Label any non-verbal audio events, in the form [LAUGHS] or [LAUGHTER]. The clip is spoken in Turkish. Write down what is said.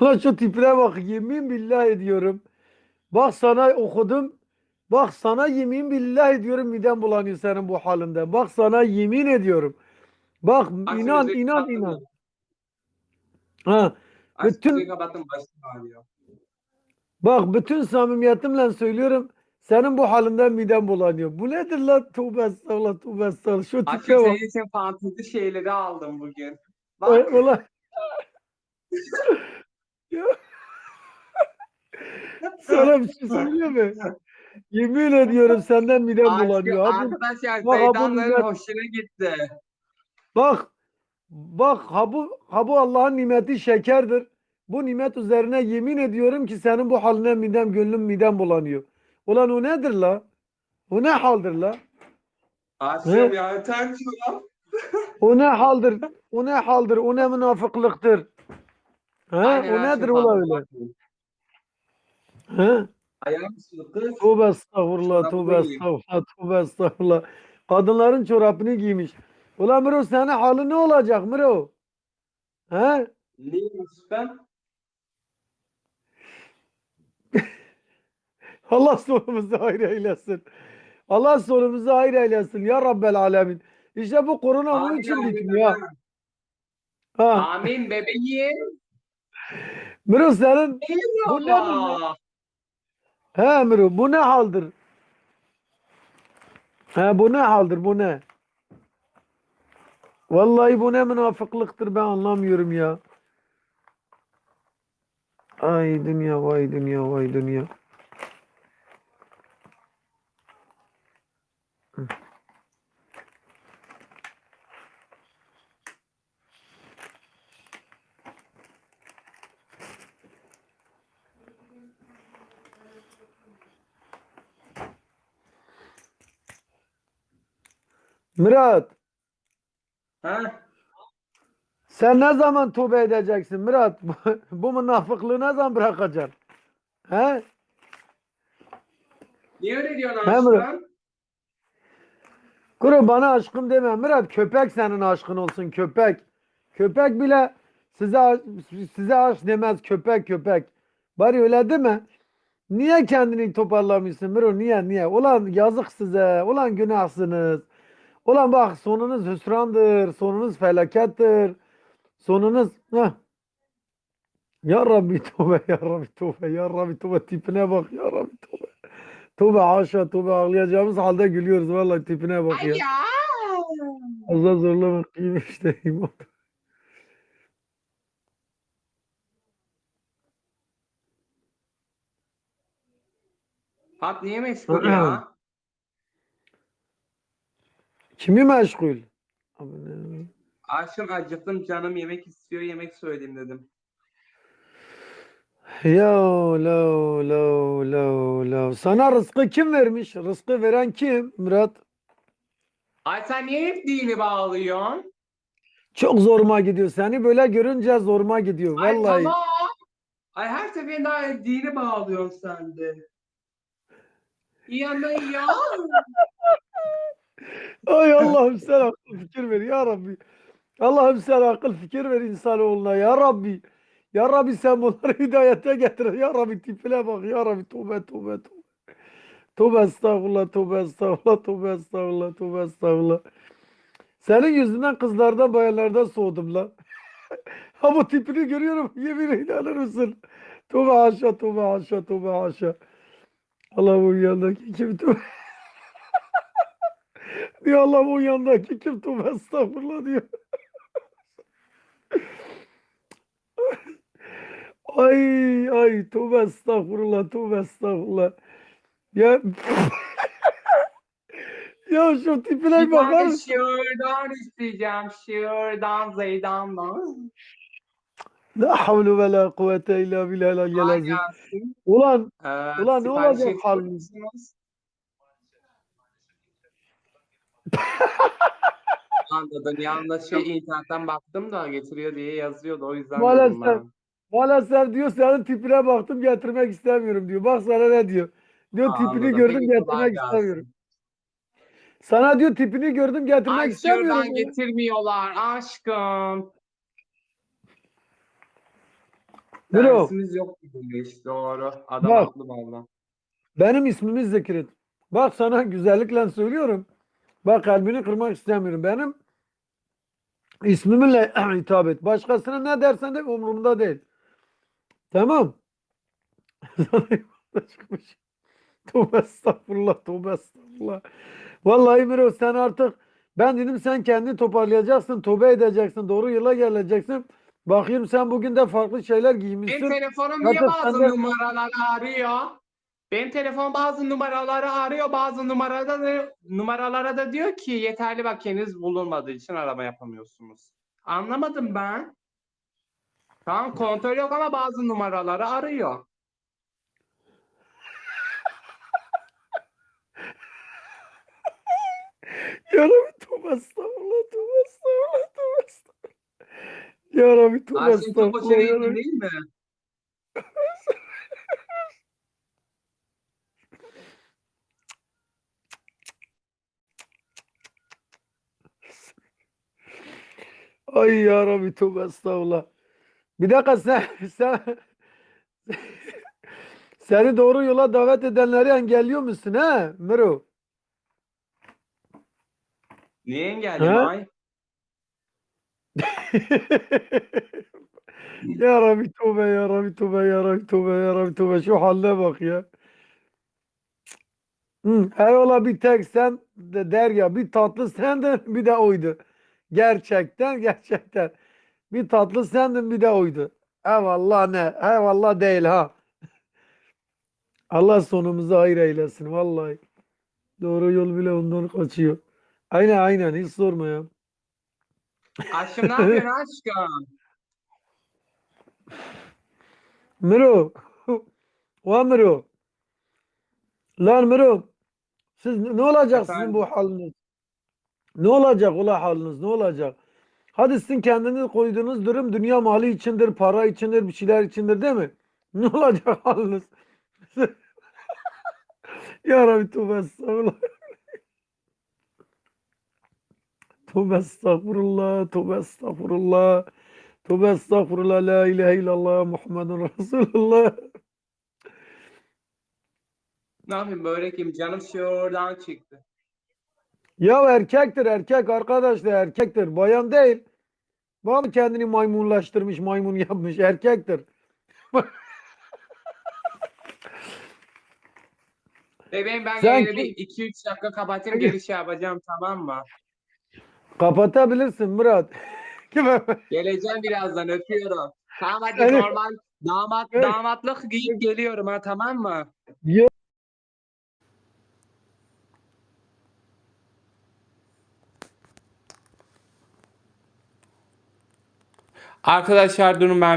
Ulan şu tipine bak yemin billah ediyorum. Bak sana okudum. Bak sana yemin billah ediyorum midem bulanıyor senin bu halinde. Bak sana yemin ediyorum. Bak Aç inan inan inan. Ha, Aç Bütün- müziği kapattım başım ağrıyor. bak bütün samimiyetimle söylüyorum. Senin bu halinden midem bulanıyor. Bu nedir lan? Tövbe estağfurullah, tövbe estağfurullah. Şu tipe bak. senin için fantezi şeyleri aldım bugün. Bak ulan. [LAUGHS] Ya. Sana bir şey söyleyeyim mi? Yemin ediyorum senden midem bulanıyor. Abi, arkadaşlar bak, ha Zeydanların hoşuna gitti. bak, bak ha bu, ha bu Allah'ın nimeti şekerdir. Bu nimet üzerine yemin ediyorum ki senin bu haline midem, gönlüm midem bulanıyor. Ulan o nedir la? O ne haldir la? Aşkım ya ya. [LAUGHS] O ne haldir? O ne haldir? O ne münafıklıktır? He? Aynen o nedir fazla öyle? He? Ayağım ısırdı kız. Tövbe estağfurullah, tövbe estağfurullah, tövbe estağfurullah. Kadınların çorabını giymiş. Ulan Miro senin hali ne olacak Miro? He? Neymiş ben? [LAUGHS] Allah sonumuzu hayır eylesin. Allah sonumuzu hayır eylesin ya Rabbel alemin. İşte bu korona Amin, için amin, bitmiyor. Ha. Amin bebeğim. Miro senin Bu ne. He Miro bu ne haldir? He bu ne haldir bu ne? Vallahi bu ne münafıklıktır ben anlamıyorum ya. Ay dünya vay dünya vay dünya. Murat Ha? sen ne zaman tövbe edeceksin Murat? Bu, münafıklığı ne zaman bırakacaksın? He? Niye öyle diyorsun aşkım? Kuru bana aşkım deme Murat köpek senin aşkın olsun köpek. Köpek bile size size aşk demez köpek köpek. Bari öyle değil mi? Niye kendini toparlamıyorsun Murat? Niye niye? Ulan yazık size. Ulan günahsınız. Ulan bak sonunuz hüsrandır. Sonunuz felakettir. Sonunuz heh. Ya Rabbi tövbe ya Rabbi tövbe ya Rabbi tövbe tipine bak ya Rabbi tövbe. Tövbe haşa tövbe ağlayacağımız halde gülüyoruz vallahi tipine bak ya. Allah zorlamak iyi işte iman. Pat niye meşgul ya? [CLEARS THROAT] Kimi meşgul? Aşkım acıktım canım yemek istiyor yemek söyleyeyim dedim. Ya la la la la. Sana rızkı kim vermiş? Rızkı veren kim Murat? Ay sen niye hep dini bağlıyorsun? Çok zoruma gidiyor. Seni böyle görünce zoruma gidiyor. Ay Vallahi. tamam. Ay her seferinde ay, dini bağlıyorsun sen de. Yanıyor. [LAUGHS] Ay Allah'ım sen akıl fikir ver ya Rabbi. Allah'ım sen akıl fikir ver insanoğluna ya Rabbi. Ya Rabbi sen bunları [LAUGHS] hidayete getir. Ya Rabbi tipine bak ya Rabbi tövbe tövbe tövbe. Tövbe estağfurullah tövbe estağfurullah tövbe estağfurullah tövbe estağfurullah. Senin yüzünden kızlardan bayanlardan soğudum lan. [LAUGHS] ha bu tipini görüyorum [LAUGHS] yemin inanır mısın? Tövbe haşa tövbe haşa tövbe haşa. Allah'ım yanındaki kim tövbe. Diyor Allah'ım o yanındaki kim tövbe estağfurullah diyor. ay ay tövbe estağfurullah tövbe estağfurullah. Ya [LAUGHS] ya şu tipine Bir bakar tane mısın? şiirden isteyeceğim. Şiirden Zeydan'dan. La havle ve la kuvvete illa billahil aliyyil Kolay azim. gelsin. Ulan Ee, Ulan ne olacak ediyor halimiz? Anladım. Yalnız şey internetten baktım da getiriyor diye yazıyordu. O yüzden dedim Maalesef. ben. maalesef diyor senin tipine baktım getirmek istemiyorum diyor. Bak sana ne diyor. Diyor tipini Anladım. gördüm Peki, kolay getirmek gelsin. istemiyorum. Sana diyor tipini gördüm getirmek Ay istemiyorum. şuradan getirmiyorlar aşkım. Miro. Dersimiz yok demiş. Doğru. Adam Bak. haklı valla. Benim ismimi zikret. Bak sana güzellikle söylüyorum. Bak kalbini kırmak istemiyorum. Benim ismimle [CLEARS THROAT] hitap et. Başkasına ne dersen de umurumda değil. Tamam. [LAUGHS] Çıkmış. Tövbe estağfurullah, tövbe estağfurullah. Vallahi Miro sen artık ben dedim sen kendini toparlayacaksın, tövbe edeceksin, doğru yola geleceksin. Bakayım sen bugün de farklı şeyler Benim giymişsin. telefonum niye bazı numaraları arıyor? Benim telefon bazı numaraları arıyor, bazı numaralarda da, numaralara da diyor ki yeterli bakiyeniz bulunmadığı için arama yapamıyorsunuz. Anlamadım ben. Tamam kontrol yok ama bazı numaraları arıyor. [LAUGHS] Ya Rabbi tövbe estağfurullah, tövbe estağfurullah, tövbe estağfurullah. Ya Rabbi tövbe Ayşe estağfurullah. Rabbi. değil mi? Ay ya Rabbi tövbe estağfurullah. Bir dakika sen, sen seni doğru yola davet edenleri engelliyor musun ha Miro? Niye engelliyim Ha? ay? [LAUGHS] Ya Rabbi tövbe ya Rabbi tövbe ya Rabbi tövbe ya Rabbi tövbe şu haline bak ya. Hı, eyvallah bir tek sen de der ya bir tatlı sendin bir de oydu. Gerçekten [LAUGHS] gerçekten. Bir tatlı sendin bir de oydu. Eyvallah ne? Eyvallah değil ha. Allah sonumuzu hayır eylesin vallahi. Doğru yol bile ondan kaçıyor. Aynen aynen hiç sorma ya. Aşkım ne yapıyorsun [LAUGHS] aşkım? Miro. [LAUGHS] O Miro. Lan Miro. Siz ne olacak sizin bu haliniz? Ne olacak ula haliniz? Ne olacak? Hadi sizin kendiniz koyduğunuz durum dünya malı içindir, para içindir, bir şeyler içindir değil mi? [LAUGHS] Ne olacak haliniz? [LAUGHS] Ya Rabbi tövbe estağfurullah. [LAUGHS] Tövbe estağfurullah, tövbe estağfurullah. Tövbe estağfurullah, la ilahe illallah, Muhammedun Resulullah. Ne yapayım börekim canım şuradan çıktı. Ya erkektir erkek arkadaşlar erkektir. Bayan değil. Bak kendini maymunlaştırmış, maymun yapmış. Erkektir. [LAUGHS] Bebeğim ben Sen yayını bir 2-3 dakika kapatayım geri şey yapacağım tamam mı? Kapatabilirsin Murat. [LAUGHS] Geleceğim birazdan öpüyorum. Tamam hadi Evet. normal damat Evet. damatlık giyip geliyorum ha tamam mı? Arkadaşlar durun ben